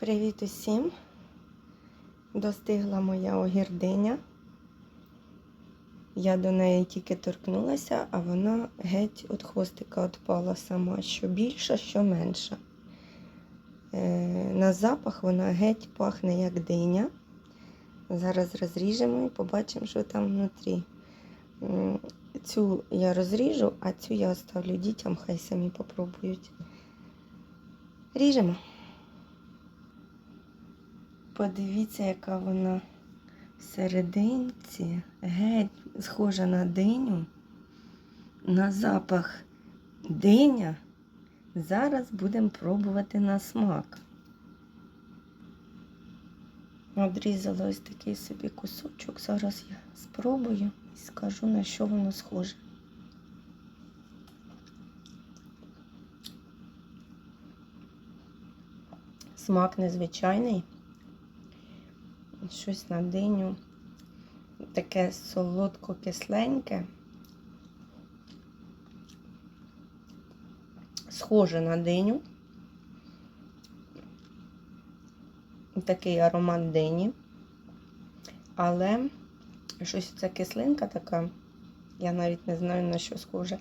Привіт усім! Достигла моя огірдиня. Я до неї тільки торкнулася, а вона геть від хвостика відпала сама. Що більша, що менша. Е, на запах вона геть пахне як диня. Зараз розріжемо і побачимо, що там внутрі. Цю я розріжу, а цю я оставлю дітям, хай самі попробують. Ріжемо. Подивіться, яка вона всерединці, геть схожа на диню, на запах диня. Зараз будемо пробувати на смак. Одрізала ось такий собі кусочок. Зараз я спробую і скажу, на що воно схоже. Смак незвичайний. Щось на диню. Таке солодко-кисленьке. Схоже на диню. Такий аромат дині. Але щось ця кислинка така, я навіть не знаю на що схоже.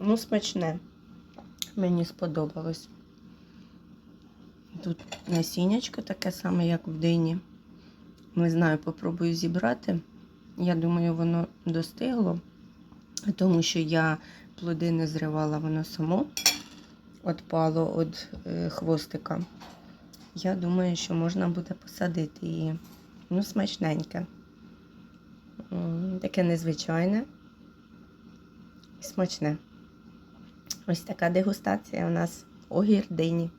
Ну, смачне. Мені сподобалось. Тут насіннячко таке саме, як в дині. Не знаю, попробую зібрати. Я думаю, воно достигло, тому що я плоди не зривала, воно само відпало від е, хвостика. Я думаю, що можна буде посадити її. Ну, смачненьке. Таке незвичайне і смачне. Ось така дегустація у нас огірдині.